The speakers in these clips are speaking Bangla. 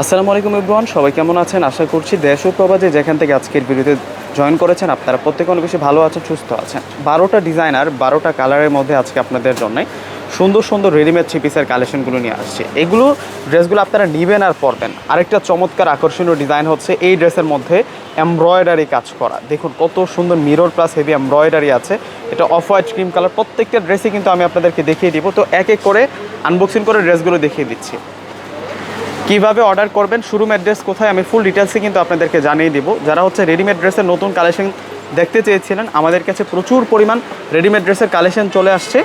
আসসালামু আলাইকুম ইব্রান সবাই কেমন আছেন? আশা করছি দেশ ও প্রবাদে যেখান থেকে আজকের ভিডিওতে জয়েন করেছেন, আপনারা প্রত্যেকে অনেক বেশি ভালো আছেন, সুস্থ আছেন। বারোটা ডিজাইনার, বারোটা কালারের মধ্যে আজকে আপনাদের জন্য সুন্দর সুন্দর রেডিমেড থ্রি পিসের কালেকশনগুলো নিয়ে আসছে। এগুলো ড্রেসগুলো আপনারা নেবেন আর পরবেন। আরেকটা চমৎকার আকর্ষণীয় ডিজাইন হচ্ছে এই ড্রেসের মধ্যে এমব্রয়ডারি কাজ করা। দেখুন কত সুন্দর মিরর প্লাস হেভি এমব্রয়ডারি আছে। এটা অফ হোয়াইট ক্রিম কালার প্রত্যেকটা ড্রেসই কিন্তু আমি আপনাদেরকে দেখিয়ে দিব। তো এক এক করে আনবক্সিং করে ড্রেসগুলো দেখিয়ে দিচ্ছি। কীভাবে অর্ডার করবেন শোরুম অ্যাড্রেস কোথায়, আমি ফুল ডিটেলসে কিন্তু আপনাদেরকে জানিয়ে দিব। যারা হচ্ছে রেডিমেড ড্রেসের নতুন কালেকশন দেখতে চেয়েছিলেন, আমাদের কাছে প্রচুর পরিমাণ রেডিমেড ড্রেসের কালেকশন চলে আসছে।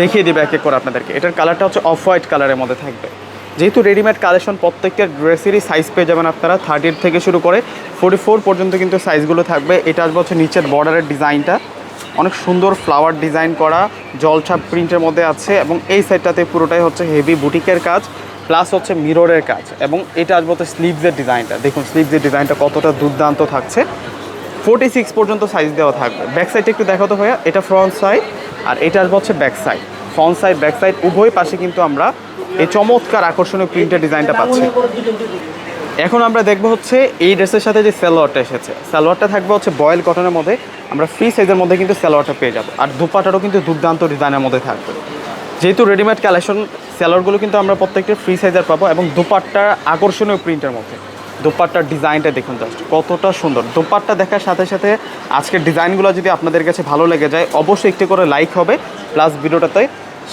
দেখিয়ে দেবে এক এক করে আপনাদেরকে। এটার কালারটা হচ্ছে অফ হোয়াইট কালারের মধ্যে থাকবে। যেহেতু রেডিমেড কালেকশন প্রত্যেকটা ড্রেসেরই সাইজ পেয়ে যাবেন আপনারা থার্টির থেকে শুরু করে ফোর্টি ফোর পর্যন্ত কিন্তু সাইজগুলো থাকবে। এটা আসবে হচ্ছে নিচের বর্ডারের ডিজাইনটা। অনেক সুন্দর ফ্লাওয়ার ডিজাইন করা জলছাপ প্রিন্টের মধ্যে আছে এবং এই সাইডটাতে পুরোটাই হচ্ছে হেভি বুটিকের কাজ। প্লাস হচ্ছে মিররের কাজ এবং এটা আসবে হচ্ছে স্লিভসের ডিজাইনটা দেখুন স্লিভসের ডিজাইনটা কতটা দুর্দান্ত থাকছে। ফোর্টি সিক্স পর্যন্ত সাইজ দেওয়া থাকবে। ব্যাক সাইডটা একটু দেখা তো হয় এটা ফ্রন্ট সাইড আর এটা আসবে হচ্ছে back side front side back side উভয় পাশে কিন্তু আমরা এই চমৎকার আকর্ষণীয় প্রিন্টের ডিজাইনটা পাচ্ছি। এখন আমরা দেখব হচ্ছে এই ড্রেসের সাথে যে সালোয়ারটা এসেছে। সালোয়ারটা থাকবে হচ্ছে বয়েল কটনের মধ্যে। আমরা ফ্রি সাইজের মধ্যে কিন্তু সালোয়ারটা পেয়ে যাব। আর দুপাটারও কিন্তু দুর্দান্ত ডিজাইনের মধ্যে থাকবে। যেহেতু রেডিমেড কালেকশন সালোয়ারগুলো কিন্তু আমরা প্রত্যেকটা ফ্রি সাইজের পাবো এবং দুপাট্টার আকর্ষণীয় প্রিন্টের মধ্যে। দোপাট্টার ডিজাইনটা দেখুন জাস্ট কতটা সুন্দর। দোপাট্টা দেখার সাথে সাথে আজকের ডিজাইনগুলো যদি আপনাদের কাছে ভালো লেগে যায়, অবশ্যই একটি করে লাইক হবে প্লাস ভিডিওটাতে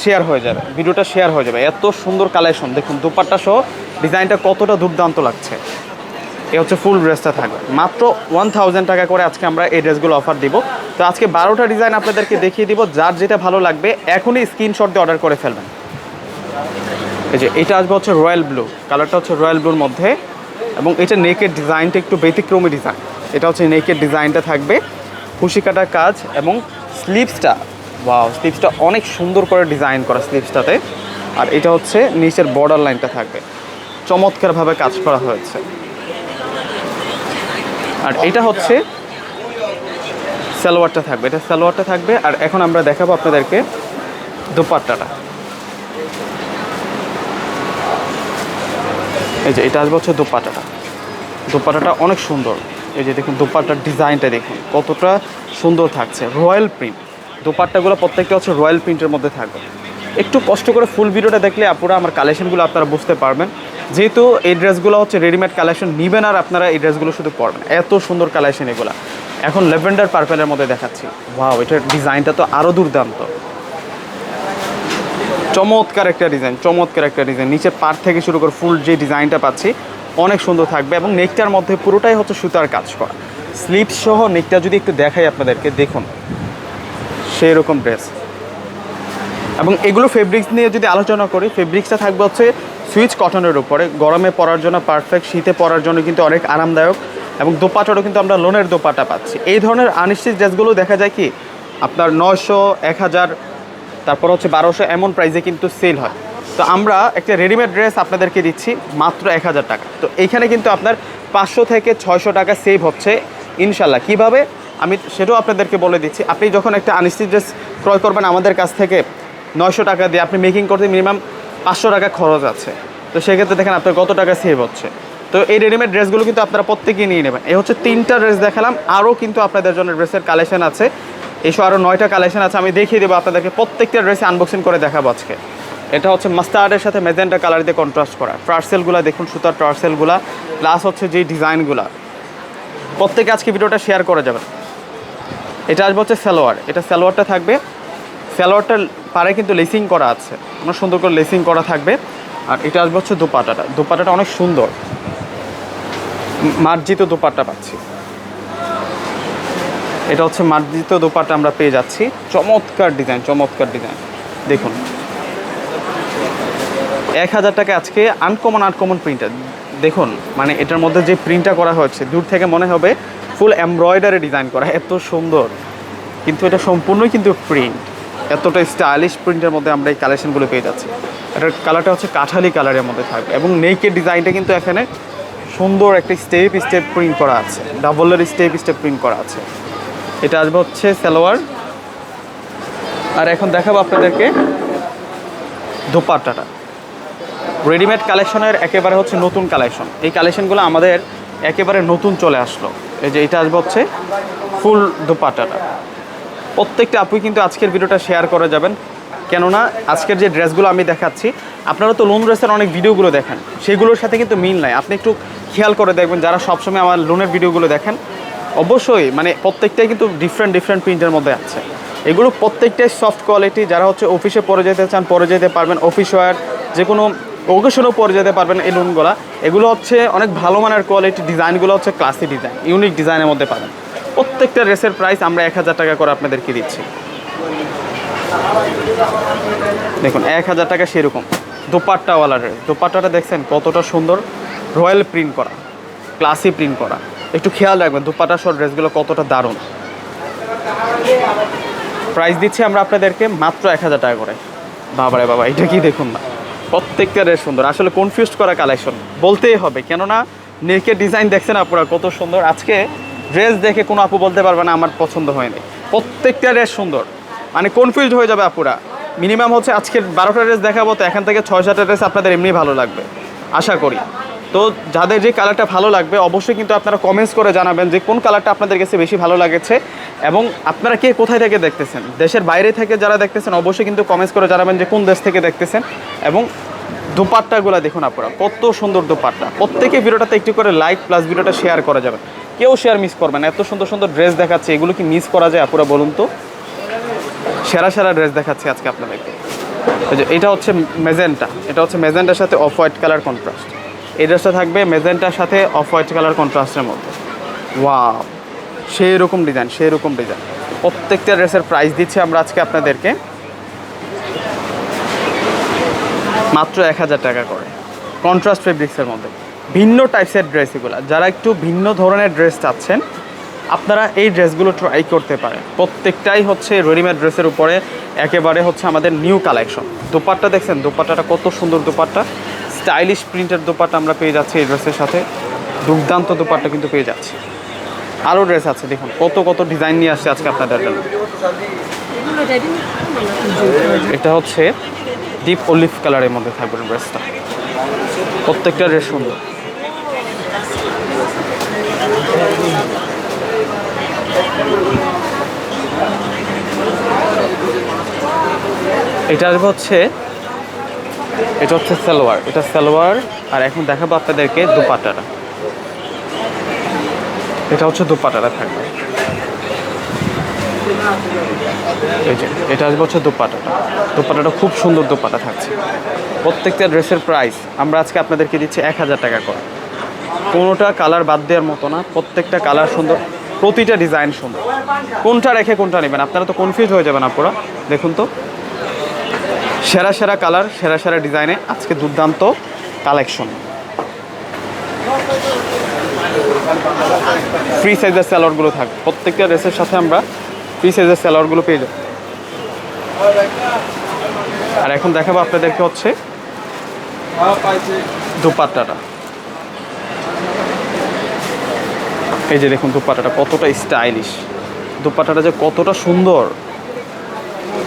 শেয়ার হয়ে যাবে। ভিডিওটা শেয়ার হয়ে যাবে। এত সুন্দর কালেকশন দেখুন, দোপাট্টা সহ ডিজাইনটা কতটা দুর্দান্ত লাগছে। এ হচ্ছে ফুল ড্রেসটা থাকবে। মাত্র ওয়ান থাউজেন্ড টাকা করে আজকে আমরা এই ড্রেসগুলো অফার দিব। তো আজকে বারোটা ডিজাইন আপনাদেরকে দেখিয়ে দিব, যার যেটা ভালো লাগবে এখনই স্ক্রিনশট দিয়ে অর্ডার করে ফেলবেন। এই যে, এটা আসবে হচ্ছে রয়্যাল ব্লু কালারটা হচ্ছে রয়্যাল ব্লুর মধ্যে, এবং এটা নেকের ডিজাইনটা একটু ব্যতিক্রমী ডিজাইন এটা হচ্ছে নেকের ডিজাইনটা থাকবে কাটার কাজ, এবং স্লিপসটা ওয়াও স্লিপসটা অনেক সুন্দর করে ডিজাইন করা স্লিপসটাতে আর এটা হচ্ছে নিচের বর্ডার লাইনটা থাকবে। চমৎকারভাবে কাজ করা হয়েছে। আর এটা হচ্ছে সালোয়ারটা থাকবে। এটা সালোয়ারটা থাকবে। আর এখন আমরা দেখাবো আপনাদেরকে দুপাট্টাটা। এই যে এটা আসবে হচ্ছে দোপাটাটা দোপাটাটা অনেক সুন্দর। এই যে দেখুন দোপাটার ডিজাইনটা দেখুন, কতটা সুন্দর থাকছে। Royal print. দোপাট্টাগুলো প্রত্যেকটা হচ্ছে রয়্যাল প্রিন্টের মধ্যে থাকবে। একটু কষ্ট করে ফুল ভিডিওটা দেখলে আপুরা আমার কালেকশনগুলো আপনারা বুঝতে পারবেন। যেহেতু এই ড্রেসগুলো হচ্ছে রেডিমেড কালেকশন নেবেন আর আপনারা এই ড্রেসগুলো শুধু পরবেন। এত সুন্দর কালেকশন এগুলো। এখন লেভেন্ডার পার্পেলের মধ্যে দেখাচ্ছি। ওয়াও এটার ডিজাইনটা তো আরও দুর্দান্ত। চমৎকার একটা ডিজাইন, চমৎকার একটা ডিজাইন। নিচের পার থেকে শুরু করে ফুল যে ডিজাইনটা পাচ্ছি, অনেক সুন্দর থাকবে এবং নেকটার মধ্যে পুরোটাই হচ্ছে সুতার কাজ করা। স্লিপ সহ নেকটা যদি একটু দেখাই আপনাদেরকে, দেখুন। সেই রকম ড্রেস এবং এগুলো ফেব্রিক্স নিয়ে যদি আলোচনা করি ফেব্রিক্সটা থাকবে হচ্ছে সুইচ কটনের উপরে। গরমে পরার জন্য পারফেক্ট শীতে পরার জন্য কিন্তু অনেক আরামদায়ক এবং দোপাটারও কিন্তু আমরা লোনের দোপাটা পাচ্ছি। এই ধরনের আনিশ্চিত ড্রেসগুলো দেখা যায় কি, আপনার নয়শো, এক হাজার, তারপর হচ্ছে বারোশো, এমন প্রাইসে কিন্তু সেল হয়। তো আমরা একটা রেডিমেড ড্রেস আপনাদেরকে দিচ্ছি মাত্র এক হাজার টাকা। তো এইখানে কিন্তু আপনার পাঁচশো থেকে ছয়শো টাকা সেভ হচ্ছে, ইনশাল্লাহ। কীভাবে? আমি সেটাও আপনাদেরকে বলে দিচ্ছি। আপনি যখন একটা আনিশ্চিত ড্রেস ক্রয় করবেন আমাদের কাছ থেকে, নয়শো টাকা দিয়ে আপনি মেকিং করতে মিনিমাম পাঁচশো টাকা খরচ আছে। তো সেক্ষেত্রে দেখেন আপনার কত টাকা সেভ হচ্ছে। তো এই রেডিমেড ড্রেসগুলো কিন্তু আপনারা প্রত্যেকেই নিয়ে নেবেন। এই হচ্ছে তিনটা ড্রেস দেখালাম। আরও কিন্তু আপনাদের জন্য ড্রেসের কালেকশন আছে। এসব আরও নয়টা কালেকশন আছে। আমি দেখিয়ে দেবো আপনাদেরকে প্রত্যেকটা ড্রেসে আনবক্সিং করে দেখাবো আজকে। এটা হচ্ছে মাস্টার্ডের সাথে মেজেন্টা কালার দিয়ে কন্ট্রাস্ট করা। টার্সেলগুলো দেখুন, সুতার টার্সেলগুলো প্লাস হচ্ছে যে ডিজাইনগুলো প্রত্যেকে আজকে ভিডিওটা শেয়ার করে যাবেন। এটা আসবে হচ্ছে সালোয়ার। এটা সালোয়ারটা থাকবে সালোয়ারটার পাড়ে কিন্তু লেসিং করা আছে। অনেক সুন্দর করে লেসিং করা থাকবে। আর এটা আসবে হচ্ছে দোপাটাটা। দোপাটাটা অনেক সুন্দর। মার্জিত দোপাট্টা পাচ্ছি। এটা হচ্ছে মার্জিত দোপাট্টা আমরা পেয়ে যাচ্ছি। চমৎকার ডিজাইন চমৎকার ডিজাইন। দেখুন। এক হাজার টাকা আজকে আনকমন আনকমন প্রিন্টার দেখুন মানে এটার মধ্যে যে প্রিন্টটা করা হয়েছে, দূর থেকে মনে হবে ফুল এমব্রয়ডারি ডিজাইন করা। এত সুন্দর। কিন্তু এটা সম্পূর্ণই কিন্তু প্রিন্ট এতটা স্টাইলিশ প্রিন্টের মধ্যে আমরা এই কালেকশনগুলো পেয়ে যাচ্ছি। এটার কালারটা হচ্ছে কাঠালি কালারের মধ্যে থাকবে এবং নেকের ডিজাইনটা কিন্তু এখানে সুন্দর একটা স্টেপ স্টেপ প্রিন্ট করা আছে। ডাবলের স্টেপ স্টেপ প্রিন্ট করা আছে। এটা আসবে হচ্ছে সালোয়ার। আর এখন দেখাবো আপনাদেরকে দোপাট্টাটা। রেডিমেড কালেকশনের একেবারে হচ্ছে নতুন কালেকশন এই কালেকশনগুলো আমাদের একেবারে নতুন চলে আসলো। এই যে এটা আসবে হচ্ছে ফুল দোপাটাটা প্রত্যেকটা আপুই কিন্তু আজকের ভিডিওটা শেয়ার করে যাবেন। কেননা আজকের যে ড্রেসগুলো আমি দেখাচ্ছি, আপনারা তো লোন ড্রেসের অনেক ভিডিওগুলো দেখেন, সেগুলোর সাথে কিন্তু মিল নাই। আপনি একটু খেয়াল করে দেখবেন, যারা সবসময় আমার লোনের ভিডিওগুলো দেখেন, অবশ্যই মানে প্রত্যেকটাই কিন্তু ডিফারেন্ট ডিফারেন্ট প্রিন্টের মধ্যে আছে। এগুলো প্রত্যেকটাই সফট কোয়ালিটি যারা হচ্ছে অফিসে পরে যেতে চান, পরে যেতে পারবেন। অফিস ওয়ার যে কোনো ওকেশনও পরে যেতে পারবেন এই লোনগুলো এগুলো হচ্ছে অনেক ভালো মানের কোয়ালিটি ডিজাইনগুলো হচ্ছে ক্লাসি ডিজাইন ইউনিক ডিজাইনের মধ্যে পাবেন। প্রত্যেকটা রেসের প্রাইস আমরা এক হাজার টাকা করে আপনাদেরকে দিচ্ছি। দেখুন, এক হাজার টাকা সেরকম। দোপাট্টাওয়ালা ড্রেস দোপাট্টাটা দেখছেন কতটা সুন্দর। রয়্যাল প্রিন্ট করা ক্লাসি প্রিন্ট করা। একটু খেয়াল রাখবেন, দোপাট্টা সহ ড্রেসগুলো কতটা দারুণ। প্রাইস দিচ্ছি আমরা আপনাদেরকে মাত্র এক হাজার টাকা করে। বাবারে বাবা, এটা কি দেখুন না। প্রত্যেকটা ড্রেস সুন্দর। আসলে কনফিউজ করা কালেকশন বলতেই হবে, কেননা নেকের ডিজাইন দেখছেন আপুরা কত সুন্দর। আজকে ড্রেস দেখে কোনো আপু বলতে পারবে না, আমার পছন্দ হয়নি। প্রত্যেকটা ড্রেস সুন্দর। মানে কনফিউজড হয়ে যাবে আপুরা। মিনিমাম হচ্ছে আজকের বারোটা ড্রেস দেখাবো, তো এখান থেকে ছয় সাতটা ড্রেস আপনাদের এমনি ভালো লাগবে। আশা করি। তো যাদের যে কালারটা ভালো লাগবে, অবশ্যই কিন্তু আপনারা কমেন্টস করে জানাবেন যে কোন কালারটা আপনাদের কাছে বেশি ভালো লাগেছে এবং আপনারা কে কোথায় থেকে দেখতেছেন? দেশের বাইরে থেকে যারা দেখতেছেন, অবশ্যই কিন্তু কমেন্টস করে জানাবেন যে কোন দেশ থেকে দেখতেছেন। এবং দোপাট্টাগুলো দেখুন আপনারা কত সুন্দর দোপাট্টা। প্রত্যেকে ভিডিওটাতে একটু করে লাইক প্লাস ভিডিওটা শেয়ার করা যাবে কেউ শেয়ার মিস করবেন এত সুন্দর সুন্দর ড্রেস দেখাচ্ছে, এগুলো কি মিস করা যায় আপুরা বলুন তো? সেরা সেরা ড্রেস দেখাচ্ছি আজকে আপনাদেরকে। যে, এটা হচ্ছে মেজেন্টা এটা হচ্ছে মেজেন্টার সাথে অফ হোয়াইট কালার কন্ট্রাস্ট এই ড্রেসটা থাকবে মেজেন্টার সাথে অফ হোয়াইট কালার কন্ট্রাস্টের মধ্যে। ওয়াও সেই রকম ডিজাইন সেই রকম ডিজাইন প্রত্যেকটা ড্রেসের প্রাইস দিচ্ছি আমরা আজকে আপনাদেরকে। মাত্র এক হাজার টাকা করে। কন্ট্রাস্ট ফেব্রিক্সের মধ্যে। ভিন্ন টাইপসের ড্রেস এগুলো। যারা একটু ভিন্ন ধরনের ড্রেস চাচ্ছেন, আপনারা এই ড্রেসগুলো ট্রাই করতে পারেন। প্রত্যেকটাই হচ্ছে রেডিমেড ড্রেসের উপরে একেবারে হচ্ছে আমাদের নিউ কালেকশন দোপাট্টা দেখছেন? দোপাট্টাটা কত সুন্দর দোপাট্টা। স্টাইলিশ প্রিন্টের দোপাট্টা আমরা পেয়ে যাচ্ছি এই ড্রেসের সাথে। দুর্দান্ত দোপাট্টা কিন্তু পেয়ে যাচ্ছি। আরও ড্রেস আছে, দেখুন, কত কত ডিজাইন নিয়ে আসছে আজকে আপনাদের জন্য। এটা হচ্ছে ডিপ অলিভ কালারের মধ্যে থাকবে ড্রেসটা প্রত্যেকটা ড্রেস সুন্দর। এটা আসবে হচ্ছে, এটা হচ্ছে সালোয়ার, এটা সালোয়ার, আর এখন দেখাবো আপনাদেরকে দুপাটাটা। এটা হচ্ছে দুপাটাটা থাকবে। এই যে, এটা আসবে হচ্ছে দোপাটাটা। দুপাটাটা খুব সুন্দর দুপাটা থাকছে। প্রত্যেকটা ড্রেসের প্রাইস আমরা আজকে আপনাদেরকে দিচ্ছি এক হাজার টাকা করে। কোনোটা কালার বাদ দেওয়ার মতো না, প্রত্যেকটা কালার সুন্দর, প্রতিটা ডিজাইন সুন্দর। কোনটা রেখে কোনটা নেবেন? আপনারা তো কনফিউজ হয়ে যাবেন আপনারা দেখুন তো, সেরা সেরা কালার সেরা সেরা ডিজাইনে আজকে দুর্দান্ত কালেকশন ফ্রি সাইজের স্যালোয়ারগুলো থাকবে প্রত্যেকটা ড্রেসের সাথে আমরা ফ্রি সাইজের স্যালোয়ারগুলো পেয়ে যাব। আর এখন দেখাবো আপনাদেরকে হচ্ছে দুপাট্টাটা। এই যে দেখুন দুপাট্টাটা কতটা স্টাইলিশ দুপাট্টাটা যে কতটা সুন্দর।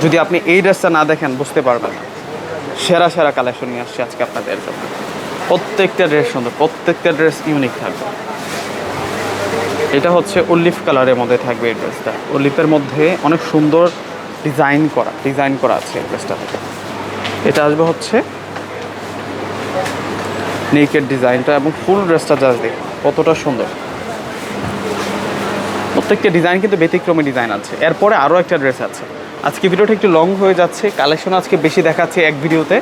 যদি আপনি এই ড্রেসটা না দেখেন, বুঝতে পারবেন সেরা সেরা কালেকশন নিয়ে আসছে আজকে আপনাদের জন্য। প্রত্যেকটা ড্রেস সুন্দর, প্রত্যেকটা ড্রেস ইউনিক থাকবে। এটা হচ্ছে অলিভ কালারের মধ্যে থাকবে এই ড্রেসটা। অলিভের মধ্যে অনেক সুন্দর ডিজাইন করা ডিজাইন করা আছে এই ড্রেসটা থেকে। এটা আসবে হচ্ছে নেকের ডিজাইনটা এবং ফুল ড্রেসটা জাস্ট দেখুন, কতটা সুন্দর। প্রত্যেকটা ডিজাইন কিন্তু ব্যতিক্রমী ডিজাইন আছে। এরপরে আরও একটা ড্রেস আছে। আজকে ভিডিওটা একটু লং হয়ে যাচ্ছে কালেকশন আজকে বেশি দেখাচ্ছে এক ভিডিওতে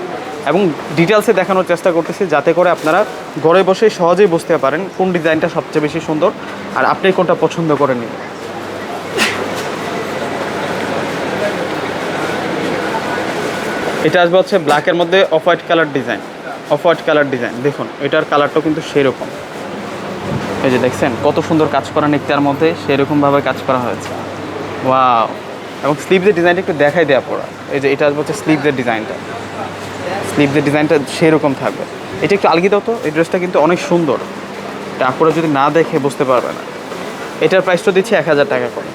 এবং ডিটেলসে দেখানোর চেষ্টা করতেছি যাতে করে আপনারা ঘরে বসে সহজেই বুঝতে পারেন কোন ডিজাইনটা সবচেয়ে বেশি সুন্দর আর আপনি কোনটা পছন্দ করে নিন এটা আসবে হচ্ছে ব্ল্যাকের মধ্যে off white colour design off white colour design দেখুন, এটার কালারটাও কিন্তু সেরকম এই যে দেখছেন, কত সুন্দর কাজ করা নিকটার মধ্যে সেরকমভাবে কাজ করা হয়েছে। ওয়াও। এবং স্লিভদের ডিজাইনটা একটু দেখাই দেওয়া পড়া। এই যে এটা হচ্ছে স্লিভদের ডিজাইনটা। স্লিভদের ডিজাইনটা সেরকম থাকবে। এটা একটু আলগি তো, এই ড্রেসটা কিন্তু অনেক সুন্দর। এটা আপুরা যদি না দেখে বুঝতে পারবে না। এটার প্রাইসটা দিচ্ছি এক হাজার টাকা করে।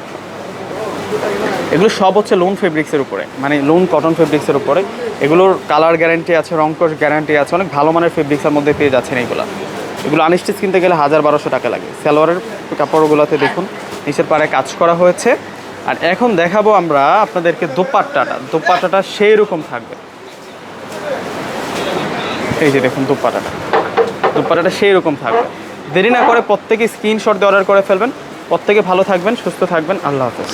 এগুলো সব হচ্ছে লোন ফেব্রিক্সের উপরে। মানে লোন কটন ফেব্রিক্সের উপরে। এগুলোর কালার গ্যারান্টি আছে, রংকশ গ্যারান্টি আছে, অনেক ভালো মানের ফেব্রিক্সের মধ্যে পেয়ে যাচ্ছেন এইগুলো। এগুলো আনস্টিচ কিনতে গেলে হাজার বারোশো টাকা লাগে। সালোয়ারের কাপড়গুলোতে দেখুন, নিচের পাড়ে কাজ করা হয়েছে। আর এখন দেখাবো আমরা আপনাদেরকে দোপাট্টাটা। দোপাট্টাটা সেই রকম থাকবে। এই যে দেখুন দুপাটাটা দুপাটাটা সেই রকম থাকবে। দেরি না করে প্রত্যেকে স্ক্রিনশট দিয়ে অর্ডার করে ফেলবেন। প্রত্যেকে ভালো থাকবেন, সুস্থ থাকবেন। আল্লাহ হাফেজ।